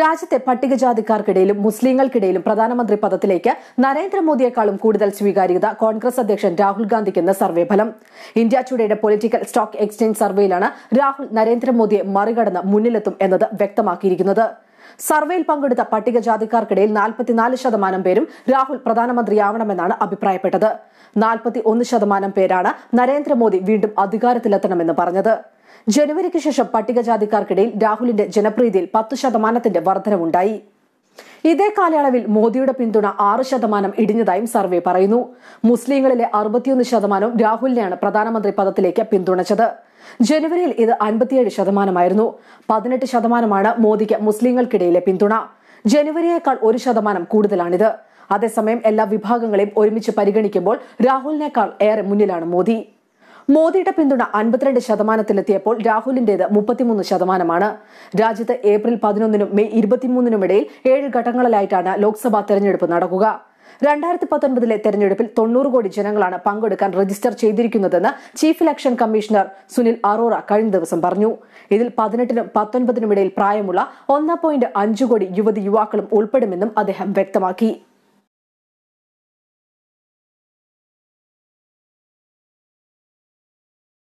രാജ്യത്തെ പട്ടികജാതിക്കാർക്കിടയിലും മുസ്ലിങ്ങൾക്കിടയിലും പ്രധാനമന്ത്രി പദത്തിലേക്ക് നരേന്ദ്രമോദിയെക്കാളും കൂടുതൽ സ്വീകാര്യത കോൺഗ്രസ് അധ്യക്ഷൻ രാഹുൽ ഗാന്ധിക്കെന്ന് സർവേ ഫലം. ഇന്ത്യ ടുഡേയുടെ പൊളിറ്റിക്കൽ സ്റ്റോക്ക് എക്സ്ചേഞ്ച് സർവേയിലാണ് രാഹുൽ നരേന്ദ്രമോദിയെ മറികടന്ന് മുന്നിലെത്തും എന്നത് വ്യക്തമാക്കിയിരിക്കുന്നത്. സർവേയിൽ പങ്കെടുത്ത പട്ടികജാതിക്കാർക്കിടയിൽ നാൽപ്പത്തിനാല് ശതമാനം പേരും രാഹുൽ പ്രധാനമന്ത്രിയാവണമെന്നാണ് അഭിപ്രായപ്പെട്ടത്. നാൽപ്പത്തി ഒന്ന് ശതമാനം പേരാണ് നരേന്ദ്രമോദി വീണ്ടും അധികാരത്തിലെത്തണമെന്ന് പറഞ്ഞത്. ജനുവരിക്ക് ശേഷം പട്ടികജാതിക്കാർക്കിടയിൽ രാഹുലിന്റെ ജനപ്രീതിയിൽ പത്ത് ശതമാനത്തിന്റെ വർധനവുണ്ടായി. ഇതേ കാലയളവിൽ മോദിയുടെ പിന്തുണ ആറ് ശതമാനം ഇടിഞ്ഞതായും സർവേ പറയുന്നു. മുസ്ലിങ്ങളിലെ അറുപത്തിയൊന്ന് ശതമാനവും രാഹുലിനെയാണ് പ്രധാനമന്ത്രി പദത്തിലേക്ക് പിന്തുണച്ചത്. ജനുവരിയിൽ ഇത് അൻപത്തിയേഴ് ശതമാനമായിരുന്നു. പതിനെട്ട് ശതമാനമാണ് മോദിക്ക് മുസ്ലിങ്ങൾക്കിടയിലെ പിന്തുണ. ജനുവരിയേക്കാൾ ഒരു ശതമാനം കൂടുതലാണിത്. അതേസമയം എല്ലാ വിഭാഗങ്ങളെയും ഒരുമിച്ച് പരിഗണിക്കുമ്പോൾ രാഹുലിനേക്കാൾ ഏറെ മുന്നിലാണ് മോദി. മോദിയുടെ പിന്തുണ അൻപത്തിരണ്ട് ശതമാനത്തിലെത്തിയപ്പോൾ രാഹുലിന്റേത് മുപ്പത്തിമൂന്ന് ശതമാനമാണ്. രാജ്യത്ത് ഏപ്രിൽ പതിനൊന്നിനും മെയ് ഇരുപത്തിമൂന്നിനും ഇടയിൽ ഏഴ് ഘട്ടങ്ങളിലായിട്ടാണ് ലോക്സഭാ തെരഞ്ഞെടുപ്പ് നടക്കുക. രണ്ടായിരത്തി പത്തൊൻപതിലെ തെരഞ്ഞെടുപ്പിൽ തൊണ്ണൂറ് കോടി ജനങ്ങളാണ് പങ്കെടുക്കാൻ register ചെയ്തിരിക്കുന്നതെന്ന് chief election commissioner Sunil Arora കഴിഞ്ഞ ദിവസം പറഞ്ഞു. ഇതിൽ പതിനെട്ടിനും പത്തൊൻപതിനും ഇടയിൽ പ്രായമുള്ള ഒന്ന് പോയിന്റ് അഞ്ച് കോടി യുവതി യുവാക്കളും ഉൾപ്പെടുമെന്നും അദ്ദേഹം വ്യക്തമാക്കി.